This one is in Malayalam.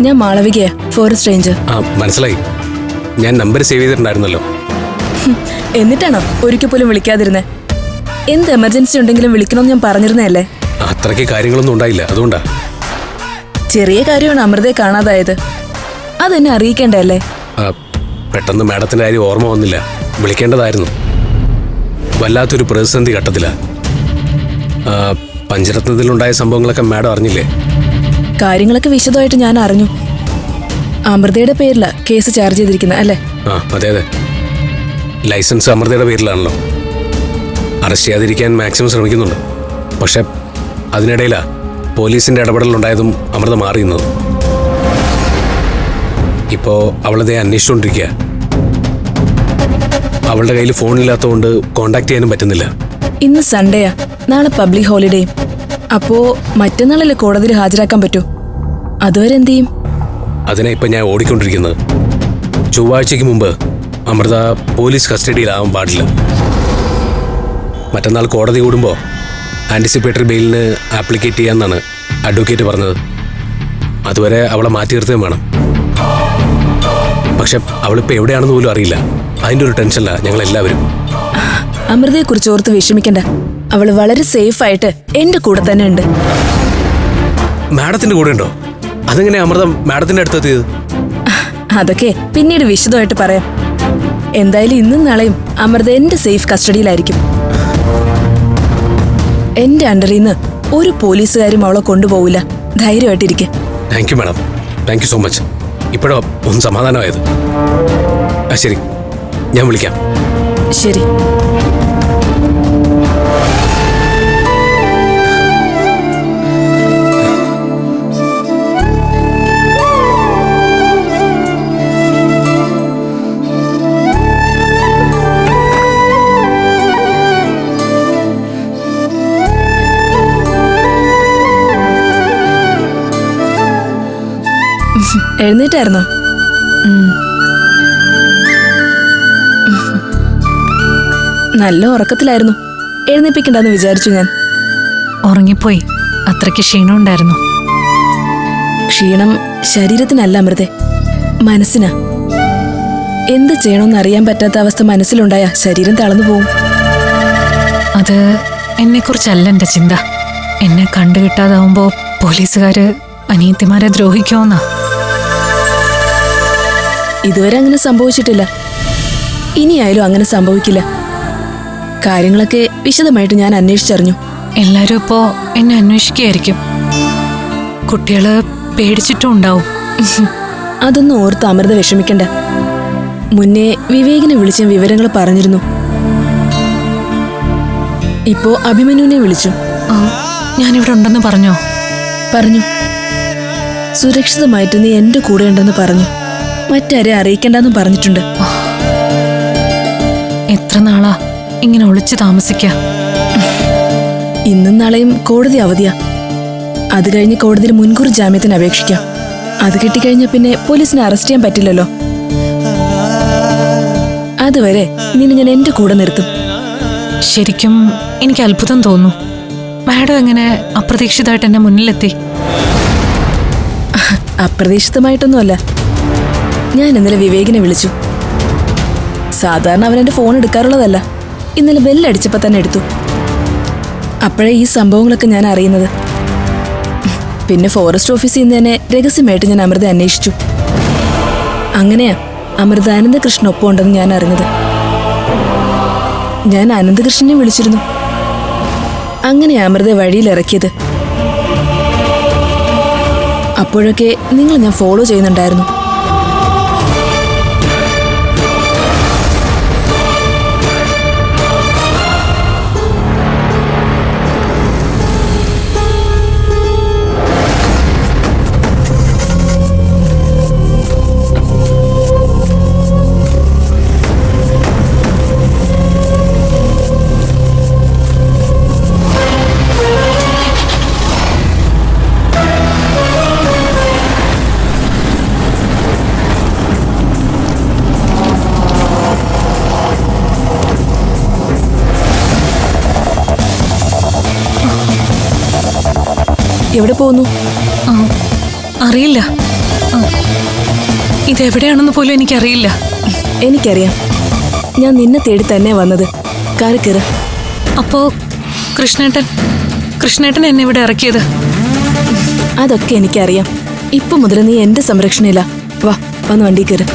ഞാൻ മാളവികയാ ഫോറസ്റ്റ് റേഞ്ചർ ആ മനസ്സിലായി. ഞാൻ നമ്പർ സേവ് ചെയ്തിട്ടുണ്ടായിരുന്നല്ലോ. എന്നിട്ടാണോ ഒരിക്കൽ പോലും വിളിക്കാതിരുന്നേ? എന്ത് എമർജൻസി ഉണ്ടെങ്കിലും വിളിക്കണം ഞാൻ പറഞ്ഞിരുന്നേ അത്രയ്ക്ക് കാര്യങ്ങളൊന്നും ഉണ്ടായില്ല അതുകൊണ്ടാ. ചെറിയ കാര്യമാണ് അമൃതയെ കാണാതായത്. അതെന്നെ അറിയിക്കേണ്ടല്ലേ പെട്ടെന്ന് മാഡത്തിന്റെ കാര്യം ഓർമ്മ വന്നില്ല. വിളിക്കേണ്ടതായിരുന്നു. വല്ലാത്തൊരു പ്രതിസന്ധി ഘട്ടത്തിലാ. പഞ്ചരത്നത്തിലുണ്ടായ സംഭവങ്ങളൊക്കെ മാഡം അറിഞ്ഞില്ലേ? കാര്യങ്ങളൊക്കെ വിശദമായിട്ട് ഞാൻ അറിഞ്ഞു. അമൃതയുടെ പേരില കേസ് ചാർജ് ചെയ്തിരിക്കുന്നത് അല്ലേ? ആ അതെ അതെ. ലൈസൻസ് അമൃതയുടെ പേരിലാണല്ലോ. അറസ്റ്റ് ചെയ്യാതിരിക്കാൻ മാക്സിമം ശ്രമിക്കുന്നുണ്ട്. പക്ഷെ അതിനിടയിലാ പോലീസിന്റെ ഇടപെടലുണ്ടായതും അമൃത മാറിയുന്നത് ഇപ്പോ അവളതെ അന്വേഷിച്ചുകൊണ്ടിരിക്കുക അവളുടെ കയ്യിൽ ഫോണില്ലാത്തതുകൊണ്ട് കോണ്ടാക്ട് ചെയ്യാനും പറ്റുന്നില്ല. ഇന്ന് സൺഡേയാ. നാളെ പബ്ലിക് ഹോളിഡേ അപ്പോ മറ്റന്നാളല്ലേ കോടതിയിൽ ഹാജരാക്കാൻ പറ്റൂ? അതുവരെ എന്ത് ചെയ്യും? അതിനെ ഇപ്പൊ ഞാൻ ഓടിക്കൊണ്ടിരിക്കുന്നത്. ചൊവ്വാഴ്ചയ്ക്ക് മുമ്പ് അമൃത പോലീസ് കസ്റ്റഡിയിലാവാൻ പാടില്ല. മറ്റന്നാൾ കോടതി കൂടുമ്പോ ആന്റിസിപ്പേറ്ററി ബെയിലിന് ആപ്ലിക്കേറ്റ് ചെയ്യാമെന്നാണ് അഡ്വക്കേറ്റ് പറഞ്ഞത്. അതുവരെ അവളെ മാറ്റി നിർത്തുകയും വേണം. പക്ഷെ അവളിപ്പോൾ എവിടെയാണെന്ന് പോലും അറിയില്ല. അതിന്റെ ഒരു ടെൻഷനില്ല ഞങ്ങൾ എല്ലാവരും അമൃതയെ കുറിച്ച് ഓർത്ത് വിഷമിക്കണ്ട. അവൾ വളരെ സേഫ് ആയിട്ട് എന്റെ കൂടെ തന്നെ ഉണ്ട്. മാഡത്തിന്റെ കൂടെ ഉണ്ടോ? അതെങ്ങനെ അമൃതം മാഡത്തിന്റെ അടുത്തെത്തിയത് അതൊക്കെ പിന്നീട് വിശദമായിട്ട് പറയാം. എന്തായാലും ഇന്നും നാളെയും അമൃത എന്റെ സേഫ് കസ്റ്റഡിയിലായിരിക്കും. എന്റെ അണ്ടറിൽ നിന്ന് ഒരു പോലീസുകാരും അവളെ കൊണ്ടുപോകില്ല ധൈര്യമായിട്ടിരിക്കെ. Thank you madam thank you so much ഇപ്പോഴോ ഒന്ന് സമാധാനമായത്? ശരി. ഞാൻ വിളിക്കാം. ശരി. എഴുന്നേറ്റായിരുന്നോ? നല്ല ഉറക്കത്തിലായിരുന്നു. എഴുന്നേപ്പിക്കണ്ടെന്ന് വിചാരിച്ചു ഞാൻ. ഉറങ്ങിപ്പോയി. അത്രയ്ക്ക് ക്ഷീണമുണ്ടായിരുന്നു ക്ഷീണം ശരീരത്തിനല്ല അമൃതെ. മനസ്സിനാ. എന്ത് ചെയ്യണമെന്ന് അറിയാൻ പറ്റാത്ത അവസ്ഥ മനസ്സിലുണ്ടായ ശരീരം തളർന്നു പോവും. അത് എന്നെക്കുറിച്ചല്ല എന്റെ ചിന്ത. എന്നെ കണ്ടുകിട്ടാതാവുമ്പോ പോലീസുകാര് അനിയത്തിമാരെ ദ്രോഹിക്കുമെന്നാ ഇതുവരെ അങ്ങനെ സംഭവിച്ചിട്ടില്ല. ഇനിയായാലും അങ്ങനെ സംഭവിക്കില്ല. കാര്യങ്ങളൊക്കെ വിശദമായിട്ട് ഞാൻ അന്വേഷിച്ചറിഞ്ഞു. എല്ലാരും ഇപ്പോ എന്നെ അന്വേഷിക്കുകയായിരിക്കും. കുട്ടികൾ പേടിച്ചിട്ടും ഉണ്ടാവും. അതൊന്നും ഓർത്ത് അമൃത വിഷമിക്കണ്ട. മുന്നേ വിവേകിനെ വിളിച്ച വിവരങ്ങൾ പറഞ്ഞിരുന്നു. ഇപ്പോ അഭിമന്യുവിനെ വിളിച്ചു. ഞാനിവിടെ ഉണ്ടെന്ന് പറഞ്ഞോ? പറഞ്ഞു. സുരക്ഷിതമായിട്ട് നീ എന്റെ കൂടെ ഉണ്ടെന്ന് പറഞ്ഞു. മറ്റാരെ അറിയിക്കണ്ടെന്നും പറഞ്ഞിട്ടുണ്ട്. എത്ര നാളാ ഇങ്ങനെ ഒളിച്ചു താമസിക്ക? ഇന്നും നാളെയും കോടതി അവധിയാ. അത് കഴിഞ്ഞ് കോടതിയിൽ മുൻകൂർ ജാമ്യത്തിന് അപേക്ഷിക്കാം. അത് കിട്ടിക്കഴിഞ്ഞ പിന്നെ പോലീസിനെ അറസ്റ്റ് ചെയ്യാൻ പറ്റില്ലല്ലോ. അതുവരെ നിന്നെ ഞാൻ എന്റെ കൂടെ നിർത്തും. ശരിക്കും എനിക്ക് അത്ഭുതം തോന്നുന്നു. മാഡം എങ്ങനെ അപ്രതീക്ഷിതമായിട്ട് എന്നെ മുന്നിലെത്തി? അപ്രതീക്ഷിതമായിട്ടൊന്നുമല്ല. ഞാൻ ഇന്നലെ വിവേകിനെ വിളിച്ചു. സാധാരണ അവൻ എന്റെ ഫോൺ എടുക്കാറുള്ളതല്ല. ഇന്നലെ ബെല്ലടിച്ചപ്പോ തന്നെ എടുത്തു. അപ്പോഴേ ഈ സംഭവങ്ങളൊക്കെ ഞാൻ അറിയുന്നത്. പിന്നെ ഫോറസ്റ്റ് ഓഫീസിൽ നിന്ന് തന്നെ രഹസ്യമായിട്ട് ഞാൻ അമൃത അന്വേഷിച്ചു. അങ്ങനെയാ അമൃത അനന്തകൃഷ്ണൻ ഒപ്പം ഉണ്ടെന്ന് ഞാൻ അറിഞ്ഞത്. ഞാൻ അനന്തകൃഷ്ണനെ വിളിച്ചിരുന്നു. അങ്ങനെയാ അമൃത വഴിയിൽ ഇറക്കിയത്. അപ്പോഴൊക്കെ നിങ്ങൾ ഞാൻ ഫോളോ ചെയ്യുന്നുണ്ടായിരുന്നു. എവിടെ പോകുന്നു അറിയില്ല. ഇതെവിടെയാണെന്ന് പോലും എനിക്കറിയില്ല. എനിക്കറിയാം. ഞാൻ നിന്നെ തേടി തന്നെ വന്നത് കാറി കയറ് അപ്പോ കൃഷ്ണേട്ടൻ കൃഷ്ണേട്ടൻ എന്നെ ഇവിടെ ഇറക്കിയത്? അതൊക്കെ എനിക്കറിയാം. ഇപ്പൊ മുതൽ നീ എന്റെ സംരക്ഷണയില്ല വാ വന്ന് വണ്ടി കയറ്.